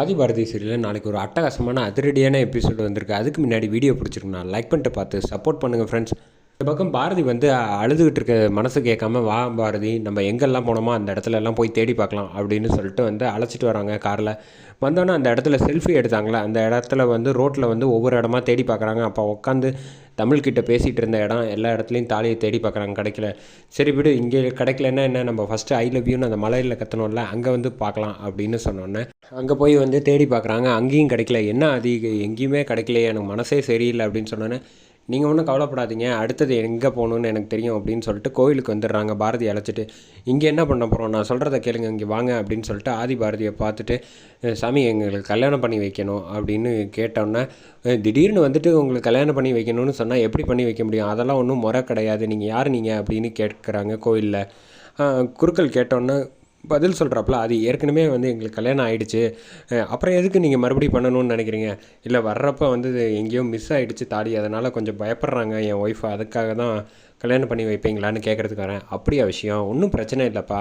ஆதிபாரதி சீரியலில் நாளைக்கு ஒரு அட்டகாசமான அதிரடியான எபிசோடு வந்திருக்கு. அதுக்கு முன்னாடி வீடியோ பிடிச்சிருக்குண்ணா லைக் பண்ணிட்டு பார்த்து சப்போர்ட் பண்ணுங்கள் ஃப்ரெண்ட்ஸ் இந்த பக்கம் பாரதி வந்து அழுதுகிட்டு இருக்க மனசு கேட்காம வா பாரதி நம்ம எங்கெல்லாம் போனோமோ அந்த இடத்துல எல்லாம் போய் தேடி பார்க்கலாம் அப்படின்னு சொல்லிட்டு வந்து அழைச்சிட்டு வராங்க காரில். வந்தோன்னே அந்த இடத்துல செல்ஃபி எடுத்தாங்களே? அந்த இடத்துல வந்து ரோட்டில் வந்து ஒவ்வொரு இடமா தேடி பார்க்குறாங்க. அப்போ உட்காந்து தமிழ்கிட்ட பேசிகிட்டு இருந்த இடம் எல்லா இடத்துலையும் தாலியை தேடி பார்க்குறாங்க கிடைக்கல. சரி விடு இங்கே கிடைக்கலன்னா என்ன? நம்ம ஃபஸ்ட்டு ஐ லவ் யூன்னு அந்த மலையில் கத்தணும்ல அங்கே வந்து பார்க்கலாம் அப்படின்னு சொன்னோன்னே அங்கே போய் வந்து தேடி பார்க்குறாங்க அங்கேயும் கிடைக்கல. என்ன அது? எங்கேயுமே கிடைக்கலையே. எனக்கு மனசே சரியில்லை அப்படின்னு சொன்னோன்னே நீங்கள் ஒன்றும் கவலைப்படாதீங்க. அடுத்தது எங்கே போகணுன்னு எனக்கு தெரியும் அப்படின்னு சொல்லிட்டு கோயிலுக்கு வந்துடுறாங்க. பாரதி அழைச்சிட்டு இங்கே என்ன பண்ண போகிறோம் நான் சொல்கிறத கேளுங்க. இங்கே வாங்க அப்படின்னு சொல்லிட்டு ஆதி பாரதியை பார்த்துட்டு சாமி எங்களுக்கு கல்யாணம் பண்ணி வைக்கணும் அப்படின்னு கேட்டோன்னே திடீர்னு வந்துட்டு உங்களுக்கு கல்யாணம் பண்ணி வைக்கணும்னு சொன்னால் எப்படி பண்ணி வைக்க முடியும்? அதெல்லாம் ஒன்றும் முறை கிடையாது. நீங்கள் யார் நீங்கள் அப்படின்னு கேட்குறாங்க கோயிலில். குருக்கள் கேட்டோன்னே பதில் சொல்கிறாப்புல அது ஏற்கனவே வந்து எங்களுக்கு கல்யாணம் ஆகிடுச்சு அப்புறம் எதுக்கு நீங்கள் மறுபடியும் பண்ணணும்னு நினைக்கிறீங்க? இல்லை வர்றப்போ வந்து எங்கேயோ மிஸ் ஆகிடுச்சு தாடி அதனால் கொஞ்சம் பயப்படுறாங்க என் ஒய்ஃப் அதுக்காக தான் கல்யாணம் பண்ணி வைப்பீங்களான்னு கேட்குறதுக்கு வரேன் அப்படியா விஷயம்? ஒன்றும் பிரச்சனை இல்லைப்பா.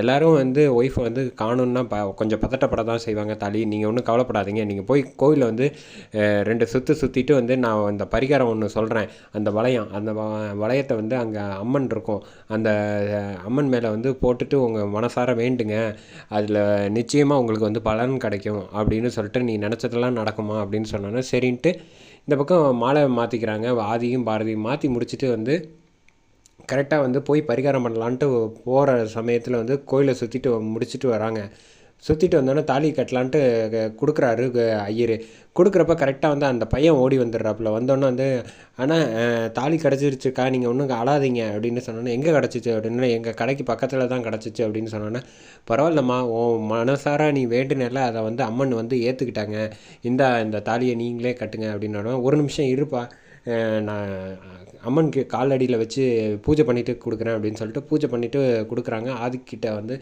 எல்லோரும் வந்து ஒய்ஃப் வந்து காணுன்னா ப கொஞ்சம் பதட்டப்பட தான் செய்வாங்க தாலி. நீங்கள் ஒன்றும் கவலைப்படாதீங்க. நீங்கள் போய் கோயிலில் வந்து ரெண்டு சுற்று சுற்றிட்டு வந்து நான் அந்த பரிகாரம் ஒன்று சொல்கிறேன் அந்த வளையம் அந்த வ- வளையத்தை வந்து அங்கே அம்மன் இருக்கும். அந்த அம்மன் மேலே வந்து போட்டுட்டு உங்கள் மனசார வேண்டுங்க. அதில் நிச்சயமாக உங்களுக்கு வந்து பலன் கிடைக்கும் அப்படின்னு சொல்லிட்டு நீ நினச்சதெல்லாம் நடக்குமா அப்படின்னு சொன்னோன்னே சரின்ட்டு இந்த பக்கம் மாலை மாற்றிக்கிறாங்க ஆதியும் பாரதியும் மாற்றி முடிச்சுட்டு வந்து கரெக்டாக வந்து போய் பரிகாரம் பண்ணலான்ட்டு போகிற சமயத்தில் வந்து கோயிலை சுற்றிட்டு முடிச்சுட்டு வராங்க. சுற்றிட்டு வந்தோடனே தாலி கட்டலான்ட்டு கொடுக்குறாரு ஐயர். கொடுக்குறப்ப கரெக்டாக வந்து அந்த பையன் ஓடி வந்துடுறாப்புல. வந்தோடனே வந்து ஆனால் தாலி கிடச்சிருச்சுக்கா நீங்கள் ஒன்றும் அழாதீங்க. அப்படின்னு சொன்னோன்னே எங்கே கிடச்சிச்சு? அப்படின்னா எங்கள் கடைக்கு பக்கத்தில் தான் கிடச்சிச்சு. அப்படின்னு சொன்னோன்னே பரவாயில்லம்மா உன் மனசார நீ வேண்டுனால அதை வந்து அம்மன் வந்து ஏற்றுக்கிட்டாங்க இந்த இந்த தாலியை நீங்களே கட்டுங்க. அப்படின்னோடனே ஒரு நிமிஷம் இருப்பா. நான் அம்மனுக்கு காலடியில் வச்சு பூஜை பண்ணிவிட்டு கொடுக்குறேன் அப்படின்னு சொல்லிட்டு பூஜை பண்ணிவிட்டு கொடுக்குறாங்க. ஆதிக்கிட்ட வந்து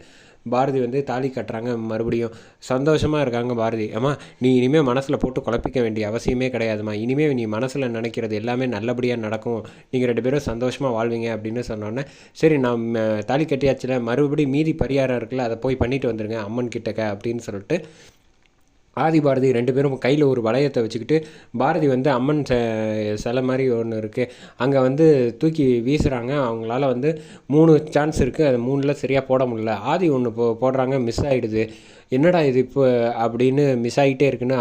பாரதி வந்து தாலி கட்டுறாங்க மறுபடியும். சந்தோஷமாக இருக்காங்க பாரதி. அம்மா நீ இனிமேல் மனசில் போட்டு குழப்பிக்க வேண்டிய அவசியமே கிடையாதும்மா. இனிமேல் நீ மனசில் நினைக்கிறது எல்லாமே நல்லபடியாக நடக்கும். நீங்கள் ரெண்டு பேரும் சந்தோஷமாக வாழ்வீங்க அப்படின்னு சொன்னோன்னே சரி நான் தாலி கட்டியாச்சில். மறுபடியும் மீதி பரிகாரம் இருக்குல்ல அதை போய் பண்ணிட்டு வந்துடுங்க அம்மன் கிட்டக்க அப்படின்னு சொல்லிட்டு ஆதி பாரதி ரெண்டு பேரும் கையில் ஒரு வளையத்தை வச்சுக்கிட்டு பாரதி வந்து அம்மன் ச சிலை மாதிரி ஒன்று இருக்குது அங்கே வந்து தூக்கி வீசுகிறாங்க அவங்களால வந்து மூணு சான்ஸ் இருக்குது அது மூணில் சரியாக போட முடியல. ஆதி ஒன்று போ போடுறாங்க. மிஸ் ஆகிடுது என்னடா இது இப்போ அப்படின்னு மிஸ் ஆகிட்டே இருக்குன்னு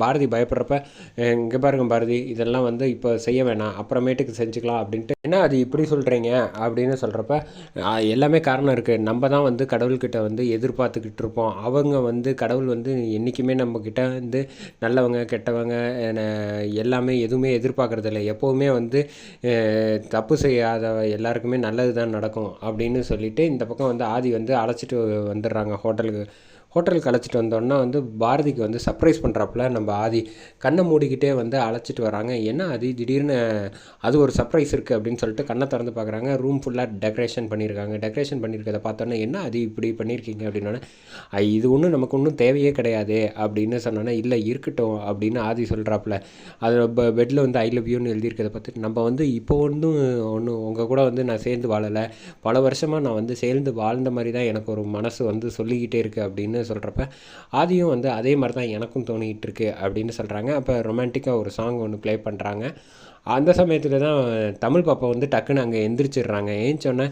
பாரதி பயப்படுறப்ப இங்கே பாருங்க பாரதி. இதெல்லாம் வந்து இப்போ செய்ய வேணாம். அப்புறமேட்டுக்கு செஞ்சுக்கலாம் அப்படின்ட்டு. என்ன அது இப்படி சொல்கிறீங்க அப்படின்னு சொல்கிறப்ப எல்லாமே காரணம் இருக்குது நம்ம தான் வந்து கடவுள்கிட்ட வந்து எதிர்பார்த்துக்கிட்டு இருப்போம். அவங்க வந்து கடவுள் வந்து என்றைக்குமே நம்மக்கிட்ட வந்து நல்லவங்க கெட்டவங்க எல்லாமே எதுவுமே எதிர்பார்க்குறதில்ல. எப்போவுமே வந்து தப்பு செய்யாத எல்லாருக்குமே நல்லது தான் நடக்கும் அப்படின்னு சொல்லிட்டு இந்த பக்கம் வந்து ஆதி வந்து அழைச்சிட்டு வந்துடுறாங்க ஹோட்டலுக்கு. ஹோட்டலுக்கு அழைச்சிட்டு வந்தோன்னா வந்து பாரதிக்கு வந்து சர்ப்ரைஸ் பண்ணுறாப்புல நம்ம ஆதி கண்ணை மூடிக்கிட்டே வந்து அழைச்சிட்டு வராங்க. ஏன்னா ஆதி? திடீர்னு அது ஒரு சர்ப்ரைஸ் இருக்குது அப்படின்னு சொல்லிட்டு கண்ணை திறந்து பார்க்குறாங்க. ரூம் ஃபுல்லாக டெக்கரேஷன் பண்ணியிருக்காங்க. டெக்கரேஷன் பண்ணியிருக்கதை பார்த்தோன்னே என்ன அது இப்படி பண்ணியிருக்கீங்க? அப்படின்னோடனே இது ஒன்றும் நமக்கு ஒன்றும் தேவையே கிடையாது அப்படின்னு சொன்னோன்னே இல்லை இருக்கட்டும் அப்படின்னு ஆதி சொல்கிறாப்புல அது பெட்டில் வந்து ஐ லவ் யூன்னு எழுதியிருக்கதை பார்த்துட்டு நம்ம வந்து இப்போ ஒன்றும் ஒன்றும் உங்கள் கூட வந்து நான் சேர்ந்து வாழலை. பல வருஷமாக நான் வந்து சேர்ந்து வாழ்ந்த மாதிரி தான் எனக்கு ஒரு மனசு வந்து சொல்லிக்கிட்டே இருக்குது அப்படின்னு சொல்கிறப்ப ஆதியும் வந்து அதே மாதிரி தான் எனக்கும் தோணிகிட்டு இருக்கு அப்படின்னு சொல்கிறாங்க அப்போ ரொமான்டிக்காக ஒரு சாங் ஒன்று ப்ளே பண்ணுறாங்க அந்த சமயத்தில் தான் தமிழ் பாப்பா வந்து டக்குன்னு அங்கே எந்திரிச்சிடுறாங்க. ஏஞ்சோன்னே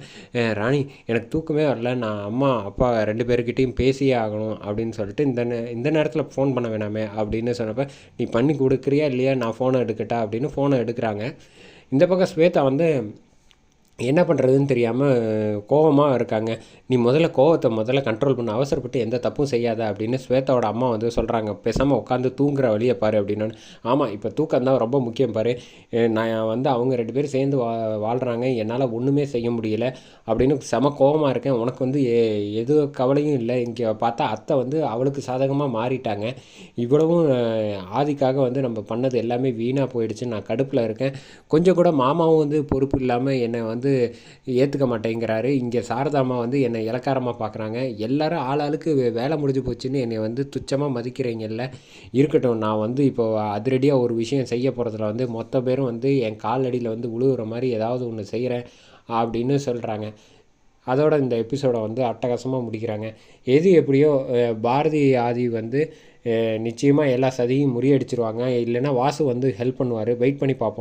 ராணி எனக்கு தூக்கமே வரல. நான் அம்மா அப்பா ரெண்டு பேர்கிட்டையும் பேசியே ஆகணும் அப்படின்னு சொல்லிட்டு இந்த நே- இந்த நேரத்தில் ஃபோன் பண்ண வேணாமே அப்படின்னு சொன்னப்போ நீ பண்ணி கொடுக்குறியா இல்லையா? நான் ஃபோனை எடுக்கட்டா? அப்படின்னு ஃபோனை எடுக்கிறாங்க. இந்த பக்கம் ஸ்வேதா வந்து என்ன பண்ணுறதுன்னு தெரியாமல் கோவமாக இருக்காங்க. நீ முதல்ல கோவத்தை முதல்ல கண்ட்ரோல் பண்ண. அவசரப்பட்டு எந்த தப்பும் செய்யாத அப்படின்னு ஸ்வேதாவோட அம்மா வந்து சொல்கிறாங்க பேசாமல் உட்காந்து தூங்குற வழியை பாரு அப்படின்னு. ஆமாம் இப்போ தூக்கம் தான் ரொம்ப முக்கியம் பாரு. நான் வந்து அவங்க ரெண்டு பேரும் சேர்ந்து வா வாழ்கிறாங்க என்னால் ஒன்றுமே செய்ய முடியல அப்படின்னு செம கோவமாக இருக்கேன். உனக்கு வந்து எ- எது கவலையும் இல்லை. இங்கே பார்த்தா அத்தை வந்து அவளுக்கு சாதகமாக மாறிட்டாங்க. இவ்வளவும் ஆதிக்காக வந்து நம்ம பண்ணது எல்லாமே வீணாக போயிடுச்சு நான் கடுப்பில் இருக்கேன். கொஞ்சம் கூட மாமாவும் வந்து பொறுப்பு இல்லாமல் என்னை வந்து ஏற்றுக்க மாட்டேங்கிறாரு. இங்கே சாரதாம்மா வந்து என்னை இலக்காரமாக பார்க்குறாங்க எல்லாரும் ஆளாளுக்கு வே- வேலை முடிஞ்சு போச்சுன்னு என்னை வந்து துச்சமாக மதிக்கிறீங்கல்ல. இருக்கட்டும் நான் வந்து இப்போ அதிரடியாக ஒரு விஷயம் செய்ய போகிறதுல வந்து மொத்த பேரும் வந்து என் காலடியில் வந்து உழுவுற மாதிரி ஏதாவது ஒன்று செய்கிறேன் அப்படின்னு சொல்கிறாங்க அதோட இந்த எபிசோடை வந்து அட்டகாசமாக முடிக்கிறாங்க. எது எப்படியோ பாரதி ஆதி வந்து நிச்சயமாக எல்லா சதியும் முறியடிச்சிருவாங்க. இல்லைன்னா வாசு வந்து ஹெல்ப் பண்ணுவார். வெயிட் பண்ணி பார்ப்போம்.